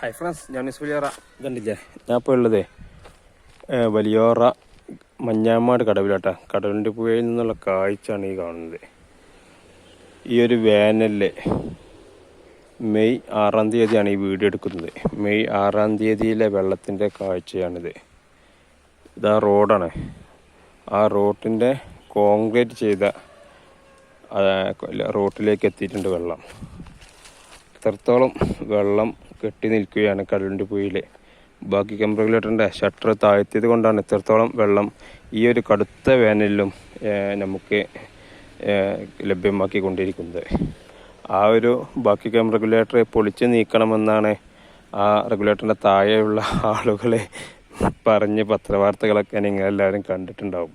Hi friends ഞാൻ വലിയോറ കണ്ടില്ലേ ഞാൻ ഇപ്പോൾ ഉള്ളത് വലിയോറ മഞ്ഞാമാട് കടവിലാട്ടാ. കടലിന്റെ പുഴയിൽ നിന്നുള്ള കാഴ്ചയാണ് ഈ കാണുന്നത്. ഈ ഒരു വേനലിൽ മെയ് ആറാം തീയതിയാണ് ഈ വീഡിയോ എടുക്കുന്നത്. മെയ് ആറാം തീയതിയിലെ വെള്ളത്തിന്റെ കാഴ്ചയാണിത്. ഇതാ റോഡാണ്. ആ റോഡിന്റെ കോൺക്രീറ്റ് ചെയ്ത റോട്ടിലേക്ക് എത്തിയിട്ടുണ്ട് വെള്ളം. ഇത്രത്തോളം വെള്ളം കെട്ടി നിൽക്കുകയാണ് കടലിന്റെ പുഴയിൽ ബാക്കി കംപ്രഗുലേറ്ററിന്റെ ഷട്ടർ താഴ്ത്തിയത് കൊണ്ടാണ് ഇത്രത്തോളം വെള്ളം ഈ ഒരു കടുത്ത വേനലിലും നമുക്ക് ലഭ്യമാക്കി ലഭ്യമാക്കിക്കൊണ്ടിരിക്കുന്നത്. ആ ഒരു ബാക്കി കം റെഗുലേറ്ററെ പൊളിച്ച് നീക്കണമെന്നാണ് ആ റെഗുലേറ്ററിന്റെ താഴെയുള്ള ആളുകളെ പറഞ്ഞ് പത്രവാർത്തകളൊക്കെ നിങ്ങൾ നിങ്ങളെല്ലാവരും കണ്ടിട്ടുണ്ടാവും.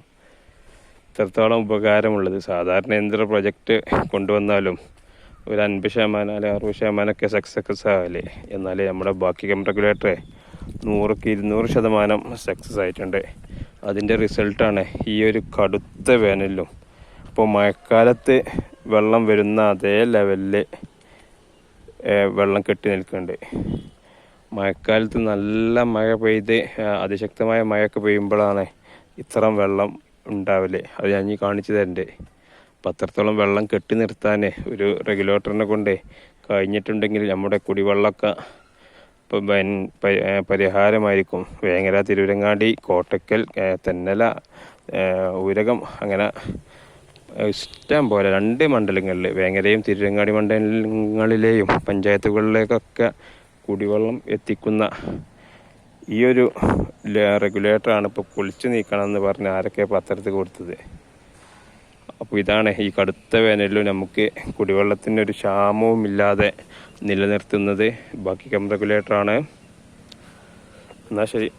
ഇത്രത്തോളം ഉപകാരമുള്ളത്. സാധാരണ എന്തൊരു പ്രൊജക്റ്റ് കൊണ്ടുവന്നാലും ഒരു അൻപത് ശതമാനം അല്ലെങ്കിൽ അറുപത് ശതമാനമൊക്കെ സക്സസ് ആവില്ലേ എന്നാലേ നമ്മുടെ ബാക്കി കം റെഗുലേറ്റർ നൂറുക്ക് ഇരുന്നൂറ് ശതമാനം സക്സസ് ആയിട്ടുണ്ട്. അതിന്റെ റിസൾട്ടാണ് ഈ ഒരു കടുത്ത വേനലിലും. അപ്പോൾ മഴക്കാലത്ത് വെള്ളം വരുന്ന അതേ ലെവലിൽ വെള്ളം കെട്ടി നിൽക്കുന്നുണ്ട് മഴക്കാലത്ത് നല്ല മഴ പെയ്ത് അതിശക്തമായ മഴയൊക്കെ പെയ്യുമ്പോഴാണ് ഇത്രയും വെള്ളം ഉണ്ടാവില്ലേ അത് ഞാൻ കാണിച്ചു തരണ്ടേ. അപ്പം അത്രത്തോളം വെള്ളം കെട്ടി നിർത്താൻ ഒരു റെഗുലേറ്ററിനെ കൊണ്ട് കഴിഞ്ഞിട്ടുണ്ടെങ്കിൽ നമ്മുടെ കുടിവെള്ളമൊക്കെ പരിഹാരമായിരിക്കും. വേങ്ങര തിരുവരങ്ങാടി കോട്ടക്കൽ തെന്നല ഊരകം അങ്ങനെ ഇഷ്ടം പോലെ രണ്ട് മണ്ഡലങ്ങളിൽ വേങ്ങരയും തിരുവരങ്ങാടി മണ്ഡലങ്ങളിലെയും പഞ്ചായത്തുകളിലേക്കൊക്കെ കുടിവെള്ളം എത്തിക്കുന്ന ഈ ഒരു റെഗുലേറ്ററാണ് ഇപ്പോൾ പൊളിച്ചു നീക്കണമെന്ന് പറഞ്ഞ് ആരൊക്കെ പത്രത്തിൽ കൊടുത്തത്? അപ്പോൾ ഇതാണ് ഈ കടുത്ത വേനലിലും നമുക്ക് കുടിവെള്ളത്തിന് ഒരു ക്ഷാമവും ഇല്ലാതെ നിലനിർത്തുന്നത്. ബാക്കി കമ്പ റെഗുലേറ്ററാണ്. എന്നാൽ ശരി.